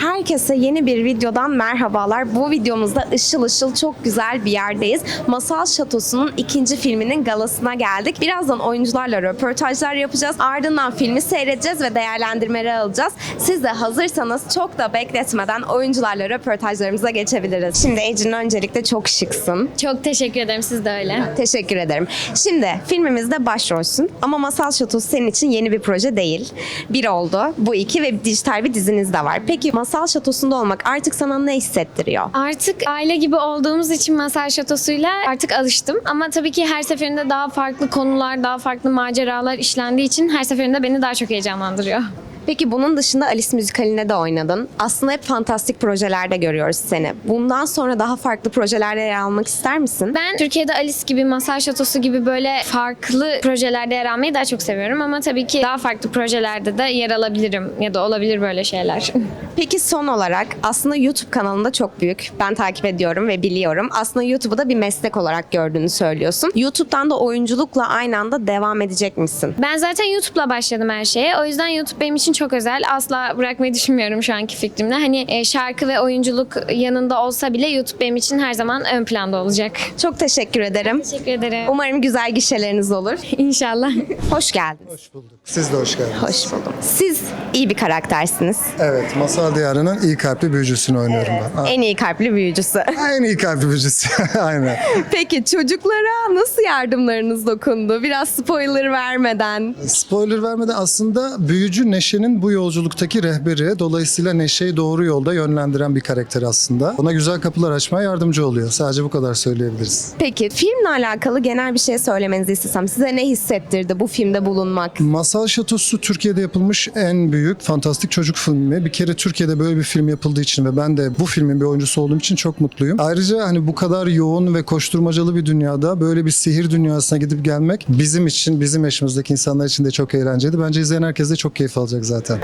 Herkese yeni bir videodan merhabalar. Bu videomuzda ışıl ışıl çok güzel bir yerdeyiz. Masal Şatosu'nun ikinci filminin galasına geldik. Birazdan oyuncularla röportajlar yapacağız. Ardından filmi seyredeceğiz ve değerlendirmeleri alacağız. Siz de hazırsanız çok da bekletmeden oyuncularla röportajlarımıza geçebiliriz. Şimdi Ecrin öncelikle çok şıksın. Çok teşekkür ederim. Siz de öyle. Teşekkür ederim. Şimdi filmimizde başrolsün ama Masal Şatosu senin için yeni bir proje değil. Bir oldu. Bu iki ve dijital bir diziniz de var. Peki Masal Şatosu'nda olmak artık sana ne hissettiriyor? Artık aile gibi olduğumuz için Masal Şatosu'yla artık alıştım. Ama tabii ki her seferinde daha farklı konular, daha farklı maceralar işlendiği için her seferinde beni daha çok heyecanlandırıyor. Peki bunun dışında Alice müzikaline de oynadın. Aslında hep fantastik projelerde görüyoruz seni. Bundan sonra daha farklı projelerde yer almak ister misin? Ben Türkiye'de Alice gibi, Masal Şatosu gibi böyle farklı projelerde yer almayı daha çok seviyorum. Ama tabii ki daha farklı projelerde de yer alabilirim ya da olabilir böyle şeyler. Peki son olarak aslında YouTube kanalında çok büyük. Ben takip ediyorum ve biliyorum. Aslında YouTube'u da bir meslek olarak gördüğünü söylüyorsun. YouTube'dan da oyunculukla aynı anda devam edecek misin? Ben zaten YouTube'la başladım her şeye. O yüzden YouTube benim için çok özel. Asla bırakmayı düşünmüyorum şu anki fikrimle. Hani e, şarkı ve oyunculuk yanında olsa bile YouTube benim için her zaman ön planda olacak. Çok teşekkür ederim. Teşekkür ederim. Umarım güzel gişeleriniz olur. İnşallah. Hoş geldiniz. Hoş bulduk. Siz de hoş geldiniz. Hoş buldum. Siz iyi bir karaktersiniz. Evet, Masal Diyarı'nın iyi kalpli büyücüsünü oynuyorum ben. En iyi kalpli büyücüsü. En iyi kalpli büyücüsü. Aynen. Peki çocuklara nasıl yardımlarınız dokundu? Biraz spoiler vermeden. Spoiler vermeden aslında büyücü Neşe'nin bu yolculuktaki rehberi. Dolayısıyla Neşe'yi doğru yolda yönlendiren bir karakter aslında. Ona güzel kapılar açmaya yardımcı oluyor. Sadece bu kadar söyleyebiliriz. Peki filmle alakalı genel bir şey söylemenizi istesem size ne hissettirdi bu filmde bulunmak? Masal Şatosu Türkiye'de yapılmış en büyük fantastik çocuk filmi. Bir kere Türkiye'de böyle bir film yapıldığı için ve ben de bu filmin bir oyuncusu olduğum için çok mutluyum. Ayrıca hani bu kadar yoğun ve koşturmacalı bir dünyada böyle bir sihir dünyasına gidip gelmek bizim için, bizim yaşımızdaki insanlar için de çok eğlenceli. Bence izleyen herkes de çok keyif alacak zaten.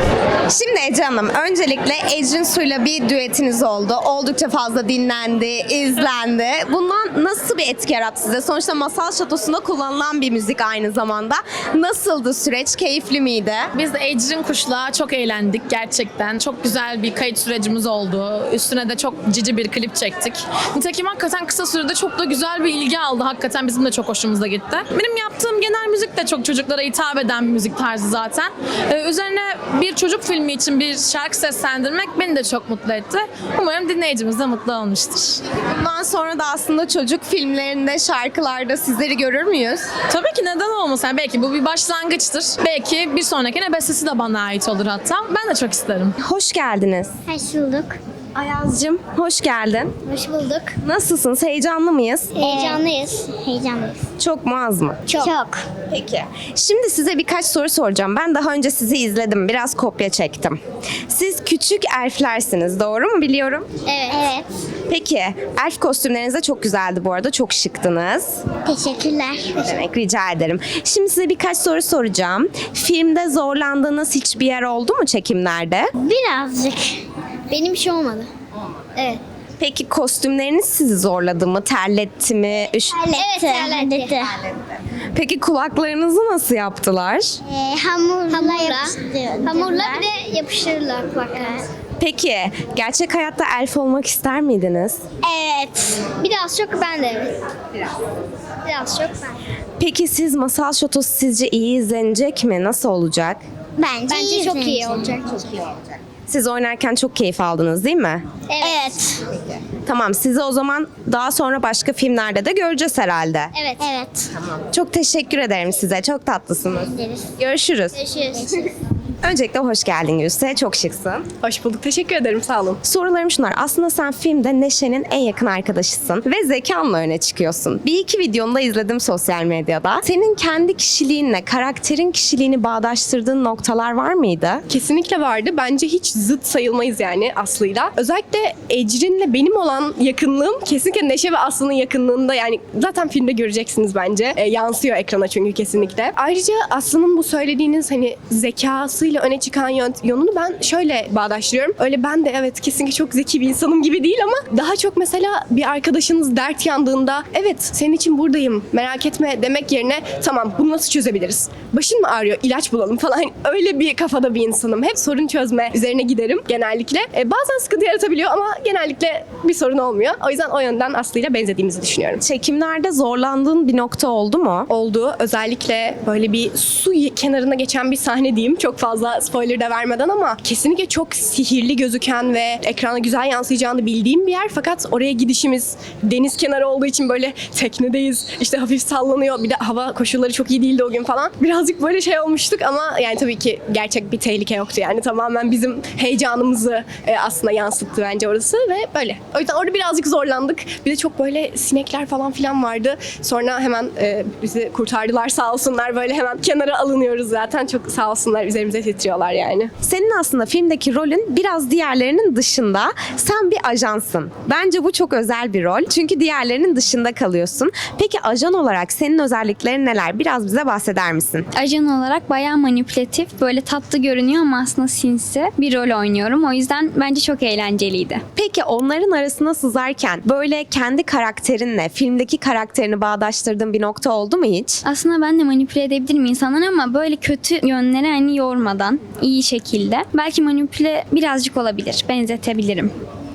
Şimdi Ece Hanım öncelikle Ecrin Su'yla bir düetiniz oldu. Oldukça fazla dinlendi, izlendi. Bundan nasıl bir etki yarattı size? Sonuçta Masal Şatosu'nda kullanılan bir müzik aynı zamanda. Nasıldı süreç? Keyifli miydi? Biz de Ecrin Kuş'la çok eğlendik gerçekten. Çok güzel bir kayıt sürecimiz oldu. Üstüne de çok cici bir klip çektik. Nitekim hakikaten kısa sürede çok da güzel bir ilgi aldı. Hakikaten bizim de çok hoşumuza gitti. Benim yaptığım genel müzik de çok çocuklara hitap eden bir müzik tarzı zaten. Ee, üzerine bir çocuk filmi için bir şarkı seslendirmek beni de çok mutlu etti. Umarım dinleyicimiz de mutlu olmuştur. Bundan sonra da aslında çocuk filmlerinde, şarkılarda sizleri görür müyüz? Tabii ki neden olmasın? Yani belki bu bir başlangıçtır. Belki bir sonrakine bestesi de bana ait olur hatta. Ben de çok isterim. Hoş geldiniz. Hoş bulduk. Ayaz'cığım hoş geldin. Hoş bulduk. Nasılsınız? Heyecanlı mıyız? Heyecanlıyız. Heyecanlıyız. Çok mu az mı? Çok. Çok. Peki. Şimdi size birkaç soru soracağım. Ben daha önce sizi izledim. Biraz kopya çektim. Siz küçük elflersiniz. Doğru mu biliyorum? Evet. Evet. Peki. Elf kostümleriniz de çok güzeldi bu arada. Çok şıktınız. Teşekkürler. Demek rica ederim. Şimdi size birkaç soru soracağım. Filmde zorlandığınız hiçbir yer oldu mu çekimlerde? Birazcık. Benim bir şey olmadı. Evet. Peki kostümleriniz sizi zorladı mı? Terletti mi? Üş... Evet, terletti. Peki kulaklarınızı nasıl yaptılar? Ee, hamurla, hamurla, hamurla bir de yapıştırırlar kulaklarına. Peki gerçek hayatta elf olmak ister miydiniz? Evet. Biraz çok ben de evet. Biraz. Biraz çok ben. Peki siz Masal Şatosu sizce iyi izlenecek mi? Nasıl olacak? Bence, Bence çok iyi olacak. Siz oynarken çok keyif aldınız değil mi? Evet. Tamam sizi o zaman daha sonra başka filmlerde de göreceğiz herhalde. Evet. Evet. Çok teşekkür ederim size. Çok tatlısınız. Deriz. Görüşürüz. Görüşürüz. Öncelikle hoş geldin Gülse. Çok şıksın. Hoş bulduk. Teşekkür ederim. Sağ olun. Sorularım şunlar. Aslında sen filmde Neşe'nin en yakın arkadaşısın ve zekanla öne çıkıyorsun. Bir iki videonu da izledim sosyal medyada. Senin kendi kişiliğinle, karakterin kişiliğini bağdaştırdığın noktalar var mıydı? Kesinlikle vardı. Bence hiç zıt sayılmayız yani Aslı'yla. Özellikle Ecrin'le benim olan yakınlığım kesinlikle Neşe ve Aslı'nın yakınlığında yani zaten filmde göreceksiniz bence. E, yansıyor ekrana çünkü kesinlikle. Ayrıca Aslı'nın bu söylediğiniz hani zekası zekasıyla öne çıkan yön- yönünü ben şöyle bağdaştırıyorum. Öyle ben de evet kesinlikle çok zeki bir insanım gibi değil ama daha çok mesela bir arkadaşınız dert yandığında evet senin için buradayım merak etme demek yerine tamam bunu nasıl çözebiliriz? Başın mı ağrıyor? İlaç bulalım falan. Öyle bir kafada bir insanım. Hep sorun çözme üzerine giderim genellikle. E, bazen sıkıntı yaratabiliyor ama genellikle bir sorun olmuyor. O yüzden o yönden Aslı ile benzediğimizi düşünüyorum. Çekimlerde zorlandığın bir nokta oldu mu? oldu. Özellikle böyle bir su kenarında geçen bir sahne diyeyim. Çok fazla spoiler da vermeden ama kesinlikle çok sihirli gözüken ve ekrana güzel yansıyacağını bildiğim bir yer. Fakat oraya gidişimiz deniz kenarı olduğu için böyle teknedeyiz. İşte hafif sallanıyor. Bir de hava koşulları çok iyi değildi o gün falan. Birazcık böyle şey olmuştuk ama yani tabii ki gerçek bir tehlike yoktu. Yani tamamen bizim heyecanımızı e, aslında yansıttı bence orası ve böyle. O yüzden orada birazcık zorlandık. Bir de çok böyle sinekler falan filan vardı. Sonra hemen e, bizi kurtardılar sağ olsunlar. Böyle hemen kenara alınıyoruz zaten. Çok sağ olsunlar üzerimize titriyorlar yani. Senin aslında filmdeki rolün biraz diğerlerinin dışında. Sen bir ajansın. Bence bu çok özel bir rol. Çünkü diğerlerinin dışında kalıyorsun. Peki ajan olarak senin özelliklerin neler? Biraz bize bahseder misin? ajan olarak bayağı manipülatif, böyle tatlı görünüyor ama aslında sinsi bir rol oynuyorum. O yüzden bence çok eğlenceliydi. Peki onların arasına sızarken böyle kendi karakterinle, filmdeki karakterini bağdaştırdığın bir nokta oldu mu hiç? Aslında ben de manipüle edebilirim insanları ama böyle kötü yönlere hani yormadan, iyi şekilde. Belki manipüle birazcık olabilir, benzetebilirim.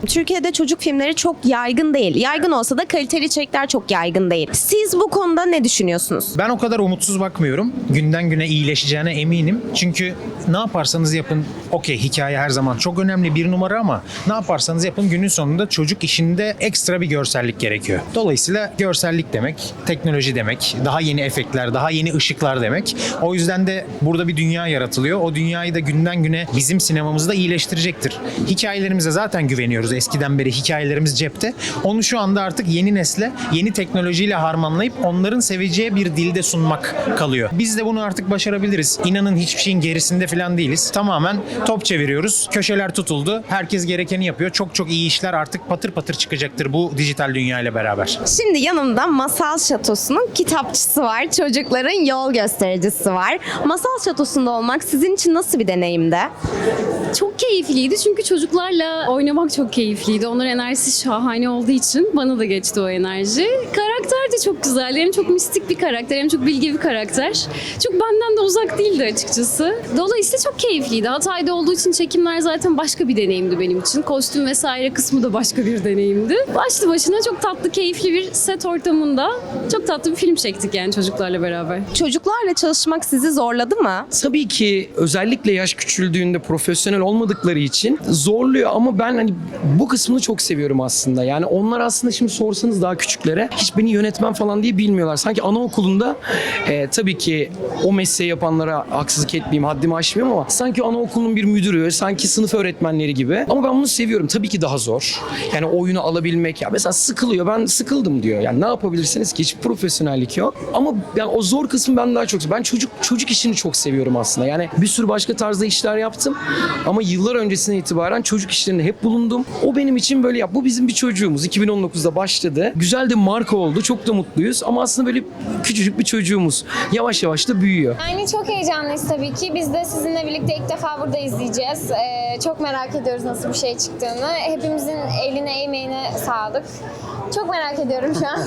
Türkiye'de çocuk filmleri çok yaygın değil. Yaygın olsa da kaliteli içerikler çok yaygın değil. Siz bu konuda ne düşünüyorsunuz? Ben o kadar umutsuz bakmıyorum. Günden güne iyileşeceğine eminim. Çünkü ne yaparsanız yapın, okey hikaye her zaman çok önemli bir numara ama ne yaparsanız yapın günün sonunda çocuk işinde ekstra bir görsellik gerekiyor. Dolayısıyla görsellik demek, teknoloji demek, daha yeni efektler, daha yeni ışıklar demek. O yüzden de burada bir dünya yaratılıyor. O dünyayı da günden güne bizim sinemamızda iyileştirecektir. Hikayelerimize zaten güveniyoruz. Eskiden beri hikayelerimiz cepte. Onu şu anda artık yeni nesle, yeni teknolojiyle harmanlayıp onların seveceği bir dilde sunmak kalıyor. Biz de bunu artık başarabiliriz. İnanın hiçbir şeyin gerisinde falan değiliz. Tamamen top çeviriyoruz. Köşeler tutuldu. Herkes gerekeni yapıyor. Çok çok iyi işler artık patır patır çıkacaktır bu dijital dünya ile beraber. Şimdi yanımda Masal Şatosu'nun kitapçısı var. Çocukların yol göstericisi var. Masal Şatosu'nda olmak sizin için nasıl bir deneyimdi? Çok keyifliydi çünkü çocuklarla oynamak çok keyifliydi. Onların enerjisi şahane olduğu için bana da geçti o enerji. Karakter de çok güzel. Hem çok mistik bir karakter hem çok bilgi bir karakter. Çok benden de uzak değildi açıkçası. Dolayısıyla çok keyifliydi. Hatay'da olduğu için çekimler zaten başka bir deneyimdi benim için. Kostüm vesaire kısmı da başka bir deneyimdi. Başlı başına çok tatlı, keyifli bir set ortamında çok tatlı bir film çektik yani çocuklarla beraber. Çocuklarla çalışmak sizi zorladı mı? Tabii ki özellikle yaş küçüldüğünde profesyonel olmadıkları için zorluyor ama ben hani bu kısmını çok seviyorum aslında. Yani onlar aslında şimdi sorsanız daha küçüklere hiç beni yönetmen falan diye bilmiyorlar. Sanki anaokulunda e, tabii ki o mesleği yapanlara haksızlık etmeyeyim, haddimi aşmayayım ama sanki anaokulunun bir müdürü, sanki sınıf öğretmenleri gibi. Ama ben bunu seviyorum. Tabii ki daha zor. Yani oyunu alabilmek. Ya mesela sıkılıyor. Ben sıkıldım diyor. Yani ne yapabilirsiniz ki? Hiç profesyonellik yok. Ama yani o zor kısmı ben daha çok Ben çocuk çocuk işini çok seviyorum aslında. Yani bir sürü başka tarzda işler yaptım. Ama yıllar öncesinden itibaren çocuk işlerinde hep bulundum. O benim için böyle ya bu bizim bir çocuğumuz. 2019'da başladı. Güzel de marka oldu. Çok da mutluyuz. Ama aslında böyle küçücük bir çocuğumuz. Yavaş yavaş da büyüyor. Yani çok heyecanlıyız tabii ki. Biz de sizinle birlikte ilk defa burada izleyeceğiz. Ee, çok merak ediyoruz nasıl bir şey çıktığını. Hepimizin eline emeğine sağlık. Çok merak ediyorum şu an.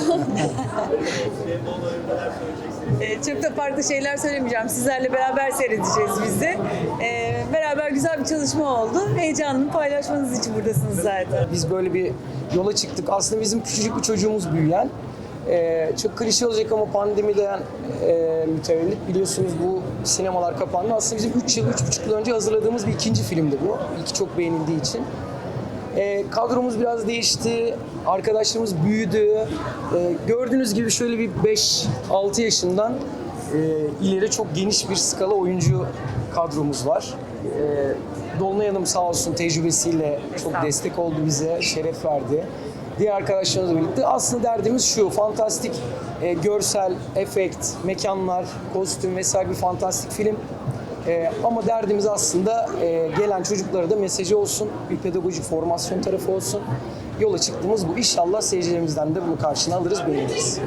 Ee, çok da farklı şeyler söylemeyeceğim. Sizlerle beraber seyredeceğiz biz de. Ee, beraber güzel bir çalışma oldu. Heyecanımı paylaşmanız için buradasınız zaten. Biz böyle bir yola çıktık. Aslında bizim küçücük bir çocuğumuz büyüyen. Ee, çok klişe olacak ama pandemiden e, mütevellit biliyorsunuz bu sinemalar kapandı. Aslında bizim 3 yıl, 3,5 yıl önce hazırladığımız bir ikinci filmdi bu. İlk çok beğenildiği için. Ee, kadromuz biraz değişti, arkadaşlarımız büyüdü. Ee, gördüğünüz gibi şöyle bir 5-6 yaşından e, ileri çok geniş bir skala oyuncu kadromuz var. Ee, Dolunay Hanım sağ olsun tecrübesiyle çok destek oldu bize, şeref verdi. Diğer arkadaşlarımızla birlikte aslında derdimiz şu, fantastik e, görsel, efekt, mekanlar, kostüm vesaire bir fantastik film. E, ama derdimiz aslında e, gelen çocuklara da mesajı olsun, bir pedagojik formasyon tarafı olsun. Yola çıktığımız bu. İnşallah seyircilerimizden de bunu karşına alırız, beğeniriz.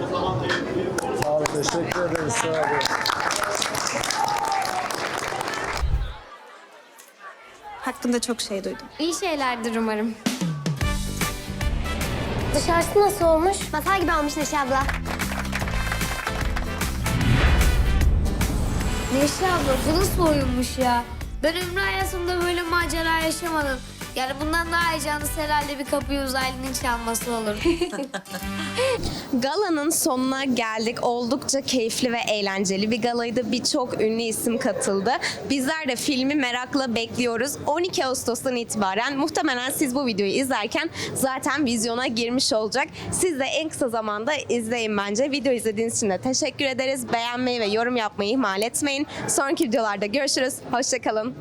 Sağ olun, teşekkür ederiz. Sağ olun. hakkında çok şey duydum. İyi şeylerdir umarım. Dışarısı nasıl olmuş? Masal gibi olmuş Neşe abla. Neşe abla bu nasıl oyunmuş ya? Ben ömrü hayatımda böyle macera yaşamadım. Yani bundan daha heyecanlısı herhalde bir kapıyı uzaylının çalması olur. Galanın sonuna geldik. Oldukça keyifli ve eğlenceli bir galaydı. Birçok ünlü isim katıldı. Bizler de filmi merakla bekliyoruz. 12 Ağustos'tan itibaren muhtemelen siz bu videoyu izlerken zaten vizyona girmiş olacak. Siz de en kısa zamanda izleyin bence. Video izlediğiniz için de teşekkür ederiz. Beğenmeyi ve yorum yapmayı ihmal etmeyin. Sonraki videolarda görüşürüz. Hoşçakalın.